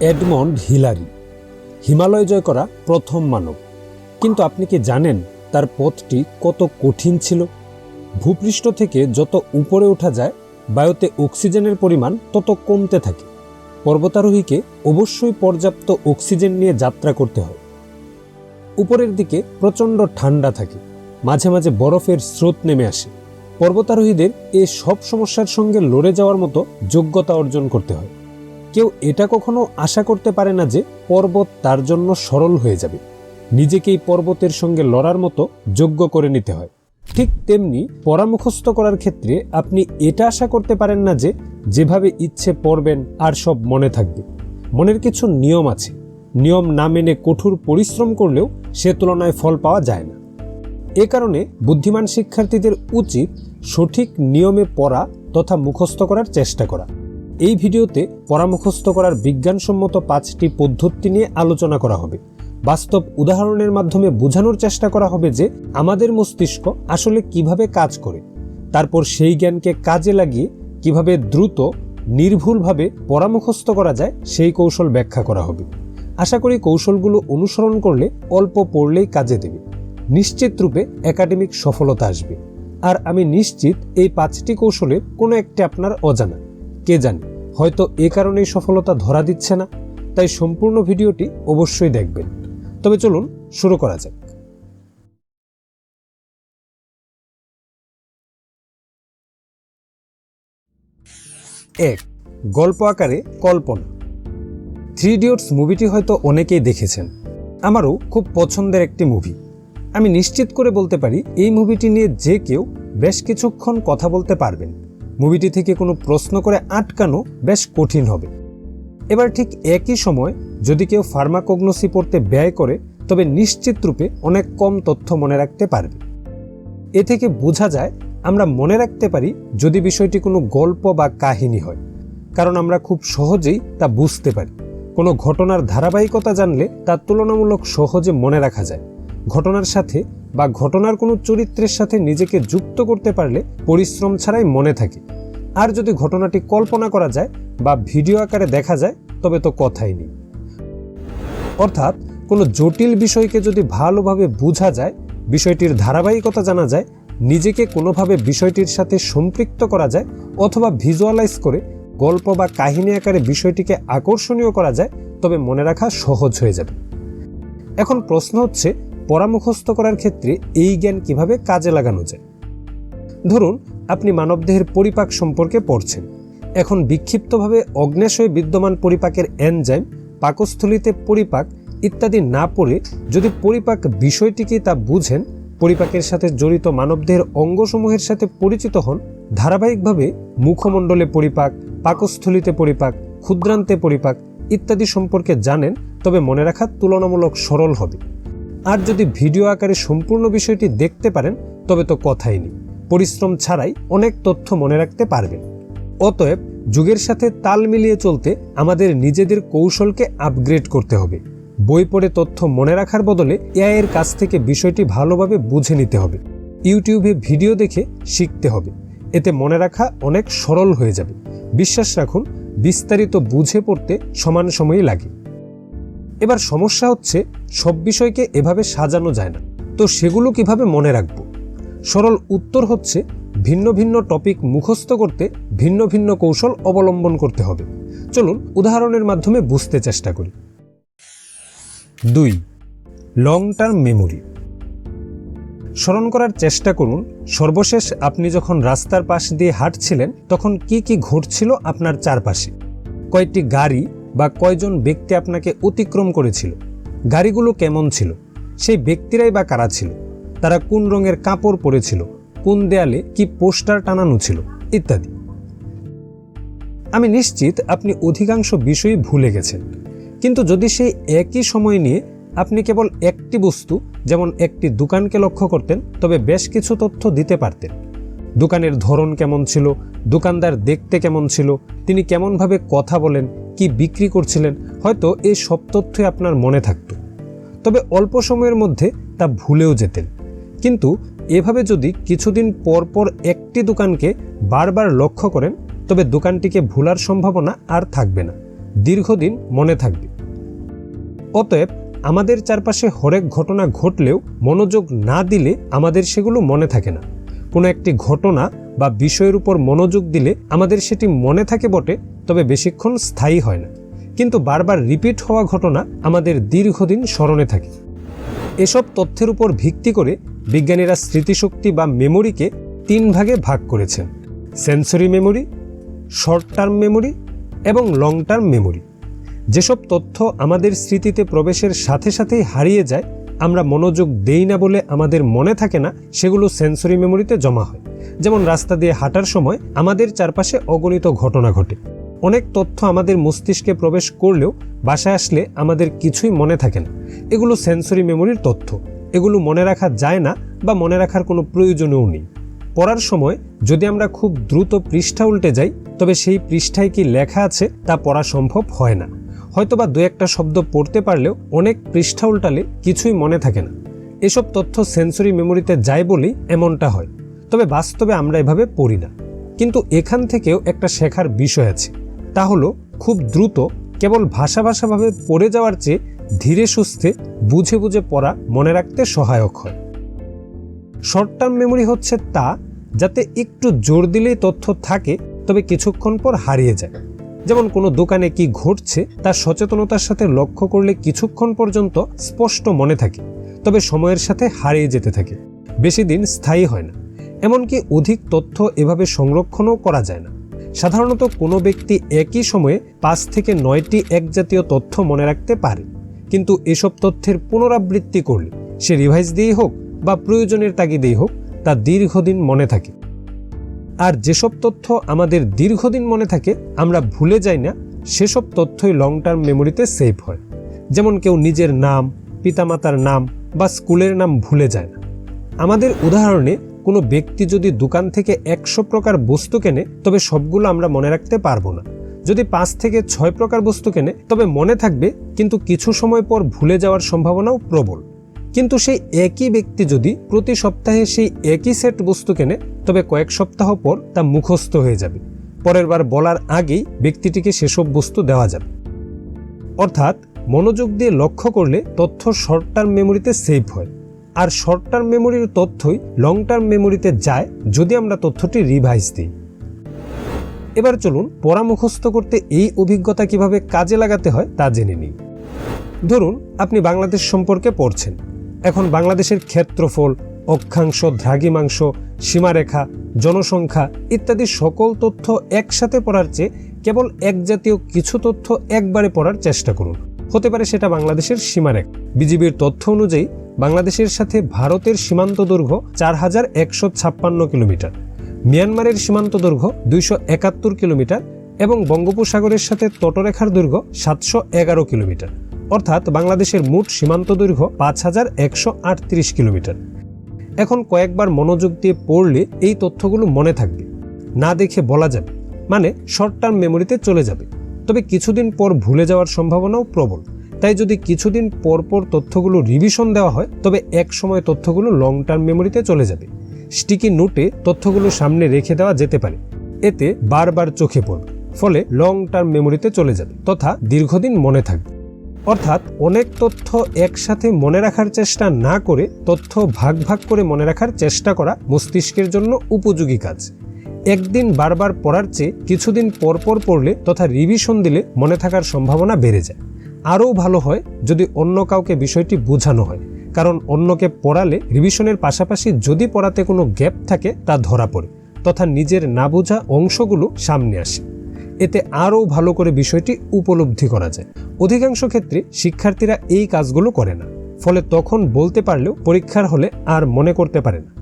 Edmund Hillary. Himalaya জয় করা প্রথম মানব। কিন্তু আপনি কি জানেন তার পথটি কত কঠিন ছিল? ভূপৃষ্ঠ থেকে যত উপরে ওঠা যায়, বায়ুতে অক্সিজেনের পরিমাণ তত কমতে থাকে। পর্বতারোহীকে অবশ্যই পর্যাপ্ত অক্সিজেন নিয়ে যাত্রা করতে হয়। উপরের দিকে প্রচণ্ড ঠান্ডা থাকে। মাঝে মাঝে বরফের স্রোত নেমে আসে। পর্বতারোহীদের এই সব সমস্যার সঙ্গে লড়ে যাওয়ার মতো যোগ্যতা অর্জন করতে হয়। কেউ এটা কখনো আশা করতে পারে না যে পর্বত তার জন্য সরল হয়ে যাবে। নিজেকেই পর্বতের সঙ্গে লড়ার মতো যোগ্য করে নিতে হয়। ঠিক তেমনি পরামুখস্থ করার ক্ষেত্রে আপনি এটা আশা করতে পারেন না যে যেভাবে ইচ্ছে পড়বেন আর সব মনে থাকবে। মনের কিছু নিয়ম আছে। নিয়ম না মেনে কঠোর পরিশ্রম করলেও সে তুলনায় ফল পাওয়া যায় না। এ কারণে বুদ্ধিমান শিক্ষার্থীদের উচিত সঠিক নিয়মে পড়া তথা মুখস্থ করার চেষ্টা করা। এই ভিডিওতে পরামুখস্থ করার বিজ্ঞানসম্মত পাঁচটি পদ্ধতি নিয়ে আলোচনা করা হবে। বাস্তব উদাহরণের মাধ্যমে বোঝানোর চেষ্টা করা হবে যে আমাদের মস্তিষ্ক আসলে কীভাবে কাজ করে, তারপর সেই জ্ঞানকে কাজে লাগিয়ে কীভাবে দ্রুত, নির্ভুলভাবে পরামুখস্থ করা যায় সেই কৌশল ব্যাখ্যা করা হবে। আশা করি কৌশলগুলো অনুসরণ করলে অল্প পড়লেই কাজে দেবে। নিশ্চিত রূপে একাডেমিক সফলতা আসবে। আর আমি নিশ্চিত এই পাঁচটি কৌশলের কোনো একটি আপনার অজানা। কে জানে? হয়তো এ কারণেই সফলতা ধরা দিচ্ছে না, তাই সম্পূর্ণ ভিডিওটি অবশ্যই দেখবেন। তবে চলুন শুরু করা যাক। এক, গল্প আকারে কল্পনা। থ্রি ইডিয়টস মুভিটি হয়তো অনেকেই দেখেছেন। আমারও খুব পছন্দের একটি মুভি। আমি নিশ্চিত করে বলতে পারি, এই মুভিটি নিয়ে যে কেউ বেশ কিছুক্ষণ কথা বলতে পারবেন। মুভিটি থেকে কোনো প্রশ্ন করে আটকানো বেশ কঠিন হবে। এবার ঠিক একই সময় যদি কেউ ফার্মাকোগনোসি পড়তে ব্যয় করে, তবে নিশ্চিত রূপে অনেক কম তথ্য মনে রাখতে পারবে। এ থেকে বোঝা যায়, আমরা মনে রাখতে পারি যদি বিষয়টি কোনো গল্প বা কাহিনী হয়, কারণ আমরা খুব সহজেই তা বুঝতে পারি। কোনো ঘটনার ধারাবাহিকতা জানলে তা তুলনামূলক সহজে মনে রাখা যায়। ঘটনার সাথে বা ঘটনার কোনো চরিত্রের সাথে নিজেকে যুক্ত করতে পারলে পরিশ্রম ছাড়াই মনে থাকে। আর যদি ঘটনাটি কল্পনা করা যায় বা ভিডিও আকারে দেখা যায়, তবে তো কথাই নেই। অর্থাৎ কোনো জটিল বিষয়কে যদি ভালোভাবে বোঝা যায়, বিষয়টির ধারাবাহিকতা জানা যায়, নিজেকে কোনোভাবে বিষয়টির সাথে সম্পৃক্ত করা যায়, অথবা ভিজুয়ালাইজ করে গল্প বা কাহিনী আকারে বিষয়টিকে আকর্ষণীয় করা যায়, তবে মনে রাখা সহজ হয়ে যাবে। এখন প্রশ্ন হচ্ছে পরামুখস্থ করার ক্ষেত্রে এই জ্ঞান কীভাবে কাজে লাগানো যায়? ধরুন, আপনি মানবদেহের পরিপাক সম্পর্কে পড়ছেন। এখন বিক্ষিপ্তভাবে অগ্নেশয়ে বিদ্যমান পরিপাকের এনজাইম, পাকস্থলিতে পরিপাক ইত্যাদি না পড়ে যদি পরিপাক বিষয়টিকে তা বুঝেন, পরিপাকের সাথে জড়িত মানবদেহের অঙ্গসমূহের সাথে পরিচিত হন, ধারাবাহিকভাবে মুখমণ্ডলে পরিপাক, পাকস্থলিতে পরিপাক, ক্ষুদ্রান্তে পরিপাক ইত্যাদি সম্পর্কে জানেন, তবে মনে রাখা তুলনামূলক সরল হবে। আর যদি ভিডিও আকারে সম্পূর্ণ বিষয়টি দেখতে পারেন, তবে তো কথাই নেই। পরিশ্রম ছাড়াই অনেক তথ্য মনে রাখতে পারবেন। অতএব যুগের সাথে তাল মিলিয়ে চলতে আমাদের নিজেদের কৌশলকে আপগ্রেড করতে হবে। বই পড়ে তথ্য মনে রাখার বদলে এআইয়ের কাছ থেকে বিষয়টি ভালোভাবে বুঝে নিতে হবে। ইউটিউবে ভিডিও দেখে শিখতে হবে। এতে মনে রাখা অনেক সরল হয়ে যাবে। বিশ্বাস রাখুন, বিস্তারিত বুঝে পড়তে সমান সময়ই লাগে। এবার সমস্যা হচ্ছে সব বিষয়কে এভাবে সাজানো যায় না। তো সেগুলো কীভাবে মনে রাখব? সরল উত্তর হচ্ছে ভিন্ন ভিন্ন টপিক মুখস্থ করতে ভিন্ন ভিন্ন কৌশল অবলম্বন করতে হবে। চলুন উদাহরণের মাধ্যমে বুঝতে চেষ্টা করি। দুই লং টার্ম মেমোরি স্মরণ করার চেষ্টা করুন, সর্বশেষ আপনি যখন রাস্তার পাশ দিয়ে হাঁটছিলেন, তখন কি কি ঘটছিল আপনার চারপাশে? কয়েকটি গাড়ি বা কয়জন ব্যক্তি আপনাকে অতিক্রম করেছিল? গাড়িগুলো কেমন ছিল? সেই ব্যক্তিরাই বা কারা ছিল? তারা কোন রঙের কাপড় পরেছিল? কোন দেয়ালে কি পোস্টার টানানো ছিল? ইত্যাদি। আমি নিশ্চিত আপনি অধিকাংশ বিষয়ই ভুলে গেছেন। কিন্তু যদি সেই একই সময় নিয়ে আপনি কেবল একটি বস্তু, যেমন একটি দোকানকে লক্ষ্য করতেন, তবে বেশ কিছু তথ্য দিতে পারতেন। দোকানের ধরন কেমন ছিল? দোকানদার দেখতে কেমন ছিল? তিনি কেমনভাবে কথা বলেন? কি বিক্রি করছিলেন, হয়তো এই সব তথ্যই আপনার মনে থাকত। তবে অল্প সময়ের মধ্যে তা ভুলেও যেতেন। কিন্তু এভাবে যদি কিছুদিন পর পর একটি দোকানকে বারবার লক্ষ্য করেন, তবে দোকানটিকে ভুলার সম্ভাবনা আর থাকবে না। দীর্ঘদিন মনে থাকবে। অতএব আমাদের চারপাশে হরেক ঘটনা ঘটলেও মনোযোগ না দিলে আমাদের সেগুলো মনে থাকে না। কোনো একটি ঘটনা বা বিষয়ের উপর মনোযোগ দিলে আমাদের সেটি মনে থাকে বটে তবে বেশিক্ষণ স্থায়ী হয় না। কিন্তু বারবার রিপিট হওয়া ঘটনা আমাদের দীর্ঘদিন স্মরণে থাকে। এসব তথ্যের উপর ভিত্তি করে বিজ্ঞানীরা স্মৃতিশক্তি বা মেমোরিকে তিন ভাগে ভাগ করেছেন। Sensory memory, short term memory এবং লং টার্ম মেমোরি। যেসব তথ্য আমাদের স্মৃতিতে প্রবেশের সাথে সাথেই হারিয়ে যায়, আমরা মনোযোগ দেই না বলে আমাদের মনে থাকে না, সেগুলো সেন্সরি মেমোরিতে জমা হয়। যেমন রাস্তা দিয়ে হাঁটার সময় আমাদের চারপাশে অগণিত ঘটনা ঘটে। অনেক তথ্য আমাদের মস্তিষ্কে প্রবেশ করলেও বাসায় আসলে আমাদের কিছুই মনে থাকে না। এগুলো সেন্সরি মেমোরির তথ্য। এগুলো মনে রাখা যায় না বা মনে রাখার কোনো প্রয়োজনও নেই। পড়ার সময় যদি আমরা খুব দ্রুত পৃষ্ঠা উল্টে যাই, তবে সেই পৃষ্ঠায় কি লেখা আছে তা পড়া সম্ভব হয় না। হয়তোবা দু একটা শব্দ পড়তে পারলেও অনেক পৃষ্ঠা উল্টালে কিছুই মনে থাকে না। এসব তথ্য সেন্সরি মেমোরিতে যায় বলেই এমনটা হয়। তবে বাস্তবে আমরা এভাবে পড়ি না। কিন্তু এখান থেকেও একটা শেখার বিষয় আছে। তা হলো খুব দ্রুত, কেবল ভাষা ভাষাভাবে পড়ে যাওয়ার চেয়ে ধীরে সুস্থে বুঝে বুঝে পড়া মনে রাখতে সহায়ক হয়। শর্ট টার্ম মেমোরি হচ্ছে তা যাতে একটু জোর দিলেই তথ্য থাকে, তবে কিছুক্ষণ পর হারিয়ে যায়। যেমন কোনো দোকানে কি ঘটছে, তা সচেতনতার সাথে লক্ষ্য করলে কিছুক্ষণ পর্যন্ত স্পষ্ট মনে থাকে, তবে সময়ের সাথে হারিয়ে যেতে থাকে। বেশি দিন স্থায়ী হয় না, এমনকি অধিক তথ্য এভাবে সংরক্ষণও করা যায় না। সাধারণত কোনো ব্যক্তি একই সময়ে পাঁচ থেকে নয়টি এক জাতীয় তথ্য মনে রাখতে পারে। কিন্তু এসব তথ্যের পুনরাবৃত্তি করলে সে রিভাইজ দিয়েই হোক বা প্রয়োজনের তাগিদেই হোক, তা দীর্ঘদিন মনে থাকে। আর যেসব তথ্য আমাদের দীর্ঘদিন মনে থাকে, আমরা ভুলে যাই না, সেসব তথ্যই লং টার্ম মেমোরিতে সেভ হয়। যেমন কেউ নিজের নাম, পিতামাতার নাম বা স্কুলের নাম ভুলে যায় না। আমাদের উদাহরণে কোনো ব্যক্তি যদি দোকান থেকে একশো প্রকার বস্তু কেনে, তবে সবগুলো আমরা মনে রাখতে পারব না। যদি পাঁচ থেকে ছয় প্রকার বস্তু কেনে, তবে মনে থাকবে, কিন্তু কিছু সময় পর ভুলে যাওয়ার সম্ভাবনাও প্রবল। কিন্তু সেই একই ব্যক্তি যদি প্রতি সপ্তাহে সেই একই সেট বস্তু কেনে, তবে কয়েক সপ্তাহ পর তা মুখস্থ হয়ে যাবে। পরের বার বলার আগেই ব্যক্তিটিকে সেসব বস্তু দেওয়া যাবে। অর্থাৎ মনোযোগ দিয়ে লক্ষ্য করলে তথ্য শর্ট টার্ম মেমোরিতে সেভ হয়। আর শর্ট টার্ম মেমোরির তথ্যই লং টার্ম মেমোরিতে যায় যদি আমরা তথ্যটি রিভাইজ দিই। এবার চলুন পড়া মুখস্থ করতে এই অভিজ্ঞতা কীভাবে কাজে লাগাতে হয় তা জেনে নিই। ধরুন, আপনি বাংলাদেশ সম্পর্কে পড়ছেন। এখন বাংলাদেশের ক্ষেত্রফল, অক্ষাংশ, দ্রাঘিমাংশ, সীমারেখা, জনসংখ্যা ইত্যাদি সকল তথ্য একসাথে পড়ার চেয়ে কেবল এক জাতীয় কিছু তথ্য একবারে পড়ার চেষ্টা করুন। হতে পারে সেটা বাংলাদেশের সীমারেখা। বিজিবির তথ্য অনুযায়ী বাংলাদেশের সাথে ভারতের সীমান্ত দৈর্ঘ্য চার হাজার একশো ছাপ্পান্ন কিলোমিটার, মিয়ানমারের সীমান্ত দৈর্ঘ্য দুইশো একাত্তর কিলোমিটার এবং বঙ্গোপসাগরের সাথে তটরেখার দৈর্ঘ্য সাতশো এগারো কিলোমিটার। অর্থাৎ বাংলাদেশের মোট সীমান্ত দৈর্ঘ্য পাঁচ হাজার একশো আটত্রিশ কিলোমিটার। এখন কয়েকবার মনোযোগ দিয়ে পড়লে এই তথ্যগুলো মনে থাকবে। না দেখে বলা যাবে। মানে শর্ট টার্ম মেমোরিতে চলে যাবে। তবে কিছুদিন পর ভুলে যাওয়ার সম্ভাবনাও প্রবল। তাই যদি কিছুদিন পর পর তথ্যগুলো রিভিশন দেওয়া হয়, তবে এক সময় তথ্যগুলো লং টার্ম মেমোরিতে চলে যাবে। স্টিকি নোটে তথ্যগুলো সামনে রেখে দেওয়া যেতে পারে। এতে বারবার চোখে পড়বে, ফলে লং টার্ম মেমোরিতে চলে যাবে, তথা দীর্ঘদিন মনে থাকবে। অর্থাৎ অনেক তথ্য একসাথে মনে রাখার চেষ্টা না করে তথ্য ভাগ ভাগ করে মনে রাখার চেষ্টা করা মস্তিষ্কের জন্য উপযোগী কাজ। একদিন বারবার পড়ার চেয়ে কিছুদিন পর পর পড়লে তথা রিভিশন দিলে মনে থাকার সম্ভাবনা বেড়ে যায়। আরও ভালো হয় যদি অন্য কাউকে বিষয়টি বোঝানো হয়। কারণ অন্যকে পড়ালে রিভিশনের পাশাপাশি যদি পড়াতে কোনো গ্যাপ থাকে, তা ধরা পড়ে তথা নিজের না বোঝা অংশগুলো সামনে আসে। এতে আরও ভালো করে বিষয়টি উপলব্ধি করা যায়। অধিকাংশ ক্ষেত্রে শিক্ষার্থীরা এই কাজগুলো করে না। ফলে তখন বলতে পারলেও পরীক্ষার হলে আর মনে করতে পারে না।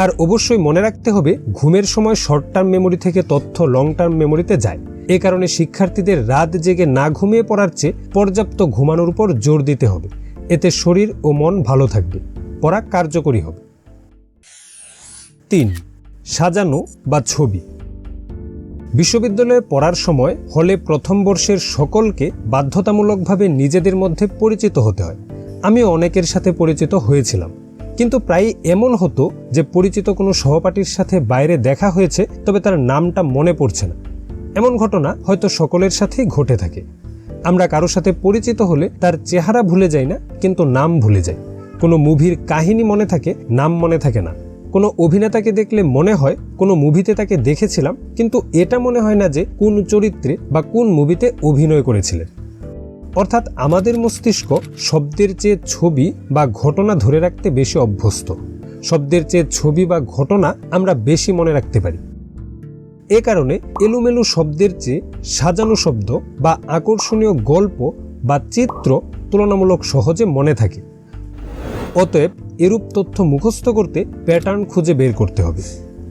আর অবশ্যই মনে রাখতে হবে, ঘুমের সময় শর্ট টার্ম মেমোরি থেকে তথ্য লং টার্ম মেমোরিতে যায়। এ কারণে শিক্ষার্থীদের রাত জেগে না ঘুমিয়ে পড়ার চেয়ে পর্যাপ্ত ঘুমানোর উপর জোর দিতে হবে। এতে শরীর ও মন ভালো থাকবে। পড়া কার্যকরী হবে। তিন, সাজানো বা ছবি। বিশ্ববিদ্যালয়ে পড়ার সময় হলে প্রথম বর্ষের সকলকে বাধ্যতামূলকভাবে নিজেদের মধ্যে পরিচিত হতে হয়। আমি অনেকের সাথে পরিচিত হয়েছিলাম। কিন্তু প্রায় এমন হতো যে পরিচিত কোনো সহপাঠীর সাথে বাইরে দেখা হয়েছে, তবে তার নামটা মনে পড়ছে না। এমন ঘটনা হয়তো সকলের সাথেই ঘটে থাকে। আমরা কারোর সাথে পরিচিত হলে তার চেহারা ভুলে যাই না, কিন্তু নাম ভুলে যাই। কোনো মুভির কাহিনী মনে থাকে, নাম মনে থাকে না। কোনো অভিনেতাকে দেখলে মনে হয়, কোনো মুভিতে তাকে দেখেছিলাম, কিন্তু এটা মনে হয় না যে কোন চরিত্রে বা কোন মুভিতে অভিনয় করেছিলেন। অর্থাৎ আমাদের মস্তিষ্ক শব্দের চেয়ে ছবি বা ঘটনা ধরে রাখতে বেশি অভ্যস্ত। শব্দের চেয়ে ছবি বা ঘটনা আমরা বেশি মনে রাখতে পারি। এ কারণে এলোমেলো শব্দের চেয়ে সাজানো শব্দ বা আকর্ষণীয় গল্প বা চিত্র তুলনামূলক সহজে মনে থাকে। অতএব এরূপ তথ্য মুখস্থ করতে প্যাটার্ন খুঁজে বের করতে হবে।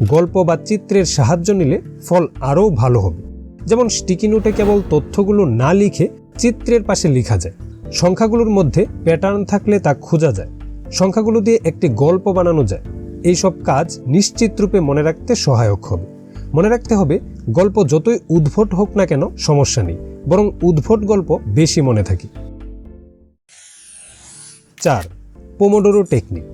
গল্প বা চিত্রের সাহায্য নিলে ফল আরও ভালো হবে। যেমন স্টিকি নোটে কেবল তথ্যগুলো না লিখে চিত্রের পাশে লেখা যায়। সংখ্যাগুলোর মধ্যে প্যাটার্ন থাকলে তা খোঁজা যায়। সংখ্যাগুলো দিয়ে একটি গল্প বানানো যায়। এইসব কাজ নিশ্চিত রূপে মনে রাখতে সহায়ক হবে। মনে রাখতে হবে, গল্প যতই উদ্ভট হোক না কেন সমস্যা নেই, বরং উদ্ভট গল্প বেশি মনে থাকে। চার পোমোডোরো টেকনিক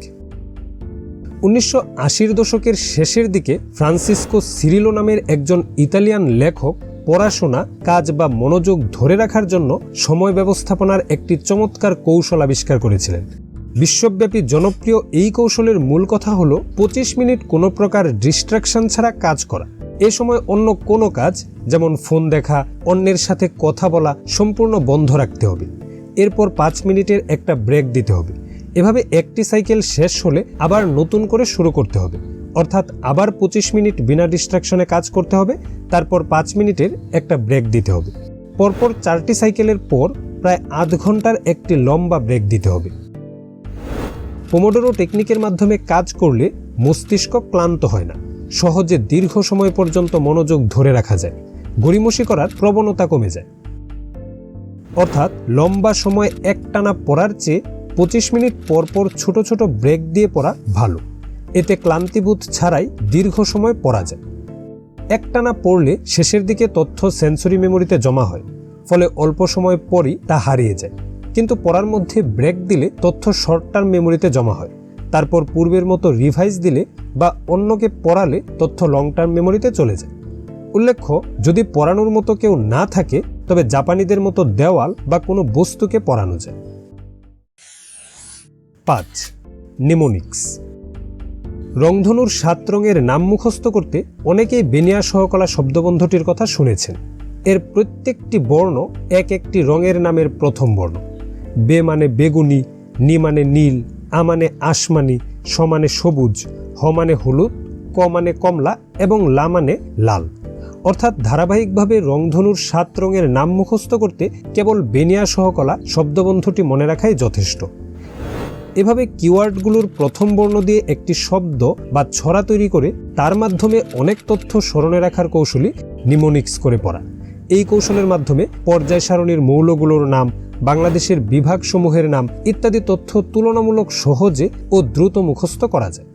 উনিশশো আশির দশকের শেষের দিকে ফ্রান্সিসকো সিরিলো নামের একজন ইতালিয়ান লেখক পড়াশোনা, কাজ বা মনোযোগ ধরে রাখার জন্য সময় ব্যবস্থাপনার একটি চমৎকার কৌশল আবিষ্কার করেছিলেন। বিশ্বব্যাপী জনপ্রিয় এই কৌশলের মূল কথা হল পঁচিশ মিনিট কোনো প্রকার ডিস্ট্রাকশন ছাড়া কাজ করা। এ সময় অন্য কোনো কাজ, যেমন ফোন দেখা, অন্যের সাথে কথা বলা, সম্পূর্ণ বন্ধ রাখতে হবে। এরপর পাঁচ মিনিটের একটা ব্রেক দিতে হবে। এভাবে একটি সাইকেল শেষ হলে আবার নতুন করে শুরু করতে হবে। অর্থাৎ আবার পঁচিশ মিনিট বিনা ডিস্ট্রাকশনে কাজ করতে হবে, তারপর পাঁচ মিনিটের একটা ব্রেক দিতে হবে। পরপর চারটি সাইকেলের পর প্রায় আধ ঘণ্টার একটি লম্বা ব্রেক দিতে হবে। পোমোডোরো টেকনিকের মাধ্যমে কাজ করলে মস্তিষ্ক ক্লান্ত হয় না। সহজে দীর্ঘ সময় পর্যন্ত মনোযোগ ধরে রাখা যায়। গড়িমসি করার প্রবণতা কমে যায়। অর্থাৎ লম্বা সময় একটানা পড়ার চেয়ে পঁচিশ মিনিট পর পর ছোট ছোট ব্রেক দিয়ে পড়া ভালো। এতে ক্লান্তিবোধ ছাড়াই দীর্ঘ সময় পড়া যায়। একটানা পড়লে শেষের দিকে তথ্য সেন্সরি মেমোরিতে জমা হয়, ফলে অল্প সময় পরই তা হারিয়ে যায়। কিন্তু পড়ার মধ্যে ব্রেক দিলে তথ্য শর্ট টার্ম মেমোরিতে জমা হয়। তারপর পূর্বের মতো রিভাইজ দিলে বা অন্যকে পড়ালে তথ্য লং টার্ম মেমোরিতে চলে যায়। উল্লেখ্য, যদি পড়ানোর মতো কেউ না থাকে, তবে জাপানিদের মতো দেওয়াল বা কোনো বস্তুকে পড়ানো যায়। পাঁচ নিমোনিক্স রংধনুর সাত রঙের নাম মুখস্থ করতে অনেকেই বেনিয়া সহকলা শব্দবন্ধটির কথা শুনেছেন। এর প্রত্যেকটি বর্ণ এক একটি রঙের নামের প্রথম বর্ণ। বে মানে বেগুনি, নি মানে নীল আ মানে আসমানি স মানে সবুজ হ মানে হলুদ ক মানে কমলা এবং লা মানে লাল। অর্থাৎ ধারাবাহিকভাবে রংধনুর সাত রঙের নাম মুখস্থ করতে কেবল বেনিয়া সহকলা শব্দবন্ধটি মনে রাখাই যথেষ্ট। এভাবে কিওয়ার্ডগুলোর প্রথম বর্ণ দিয়ে একটি শব্দ বা ছড়া তৈরি করে তার মাধ্যমে অনেক তথ্য স্মরণে রাখার কৌশলী নিমোনিক্স করে পড়া। এই কৌশলের মাধ্যমে পর্যায় সারণীর মৌলগুলোর নাম বাংলাদেশের বিভাগসমূহের নাম ইত্যাদি তথ্য তুলনামূলক সহজে ও দ্রুত মুখস্থ করা যায়।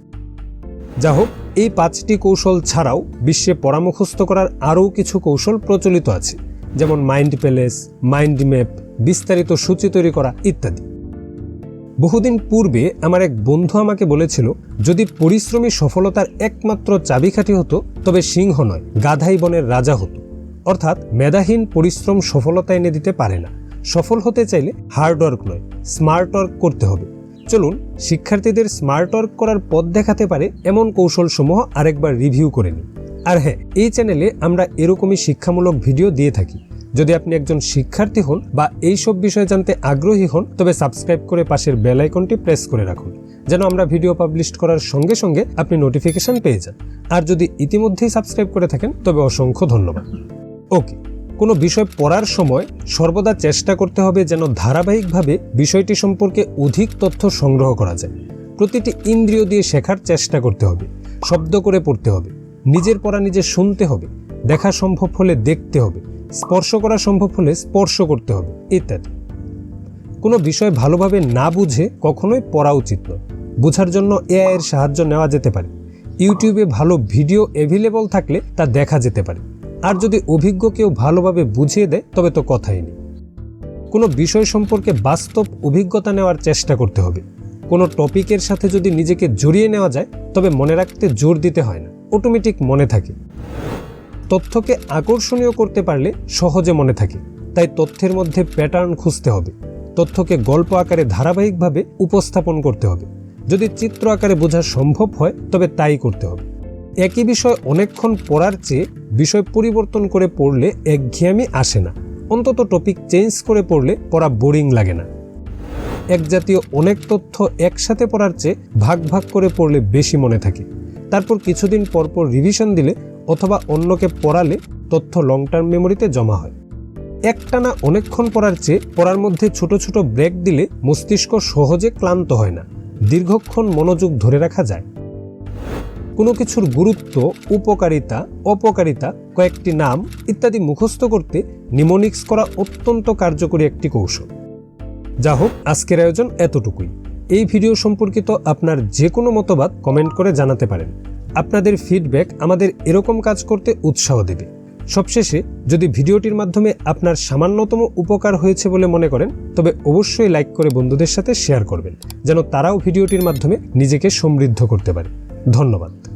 যা হোক এই পাঁচটি কৌশল ছাড়াও বিশ্বে পরামুখস্থ করার আরও কিছু কৌশল প্রচলিত আছে, যেমন মাইন্ড প্যালেস, মাইন্ড ম্যাপ, বিস্তারিত সূচি তৈরি করা ইত্যাদি। বহুদিন পূর্বে আমার এক বন্ধু আমাকে বলেছিল, যদি পরিশ্রমী সফলতার একমাত্র চাবিকাঠি হতো, তবে সিংহ নয়, গাধাই বনের রাজা হতো। অর্থাৎ মেধাহীন পরিশ্রম সফলতা এনে দিতে পারে না। সফল হতে চাইলে হার্ড ওয়ার্ক নয় স্মার্ট ওয়ার্ক করতে হবে। চলুন, শিক্ষার্থীদের স্মার্ট ওয়ার্ক করার পথ দেখাতে পারে এমন কৌশলসমূহ আরেকবার রিভিউ করে নিই। আর হ্যাঁ এই চ্যানেলে আমরা এরকমই শিক্ষামূলক ভিডিও দিয়ে থাকি। যদি আপনি একজন শিক্ষার্থী হন বা এই সব বিষয়ে জানতে আগ্রহী হন, তবে সাবস্ক্রাইব করে পাশের বেল আইকনটি প্রেস করে রাখুন, যেন আমরা ভিডিও পাবলিশ করার সঙ্গে সঙ্গে আপনি নোটিফিকেশন পেয়ে যান। আর যদি ইতিমধ্যেই সাবস্ক্রাইব করে থাকেন, তবে অসংখ্য ধন্যবাদ। ওকে কোনো বিষয় পড়ার সময় সর্বদা চেষ্টা করতে হবে যেন ধারাবাহিকভাবে বিষয়টি সম্পর্কে অধিক তথ্য সংগ্রহ করা যায়। প্রতিটি ইন্দ্রিয় দিয়ে শেখার চেষ্টা করতে হবে, শব্দ করে পড়তে হবে, নিজের পড়া নিজে শুনতে হবে, দেখা সম্ভব হলে দেখতে হবে, স্পর্শ করা সম্ভব হলে স্পর্শ করতে হবে, ইত্যাদি। কোনো বিষয় ভালোভাবে না বুঝে কখনোই পড়া উচিত নয়। বোঝার জন্য এআইয়ের সাহায্য নেওয়া যেতে পারে। ইউটিউবে ভালো ভিডিও অ্যাভেলেবল থাকলে তা দেখা যেতে পারে। আর যদি অভিজ্ঞ কেউ ভালোভাবে বুঝিয়ে দেয়, তবে তো কথাই নেই। কোনো বিষয় সম্পর্কে বাস্তব অভিজ্ঞতা নেওয়ার চেষ্টা করতে হবে। কোনো টপিকের সাথে যদি নিজেকে জড়িয়ে নেওয়া যায়, তবে মনে রাখতে জোর দিতে হয় না। অটোমেটিক মনে থাকে। তথ্যকে আকর্ষণীয় করতে পারলে সহজে মনে থাকে। তাই তথ্যের মধ্যে প্যাটার্ন খুঁজতে হবে। তথ্যকে গল্প আকারে ধারাবাহিকভাবে উপস্থাপন করতে হবে। যদি চিত্র আকারে বোঝা সম্ভব হয়, তবে তাই করতে হবে। একই বিষয় অনেকক্ষণ পড়ার চেয়ে বিষয় পরিবর্তন করে পড়লে একঘেয়েমি আসে না। অন্তত টপিক চেঞ্জ করে পড়লে পড়া বোরিং লাগে না। এক জাতীয় অনেক তথ্য একসাথে পড়ার চেয়ে ভাগ ভাগ করে পড়লে বেশি মনে থাকে। তারপর কিছুদিন পর পর রিভিশন দিলে অথবা অন্যকে পড়ালে তথ্য লং টার্ম মেমোরিতে জমা হয়। একটানা অনেকক্ষণ পড়ার চেয়ে পড়ার মধ্যে ছোট ছোট ব্রেক দিলে মস্তিষ্ক সহজে ক্লান্ত হয় না। দীর্ঘক্ষণ মনোযোগ ধরে রাখা যায়। কোনো কিছুর গুরুত্ব, উপকারিতা, অপকারিতা, কয়েকটি নাম ইত্যাদি মুখস্থ করতে নিমোনিক্স করা অত্যন্ত কার্যকরী একটি কৌশল। যা হোক আজকের আয়োজন এতটুকুই। এই ভিডিও সম্পর্কিত আপনার যে কোনো মতবাদ কমেন্ট করে জানাতে পারেন। আপনাদের ফিডব্যাক আমাদের এরকম কাজ করতে উৎসাহ দেবে। সবশেষে, যদি ভিডিওটির মাধ্যমে আপনার সামান্যতম উপকার হয়েছে বলে মনে করেন, তবে অবশ্যই লাইক করে বন্ধুদের সাথে শেয়ার করবেন, যেন তারাও ভিডিওটির মাধ্যমে নিজেকে সমৃদ্ধ করতে পারে। ধন্যবাদ।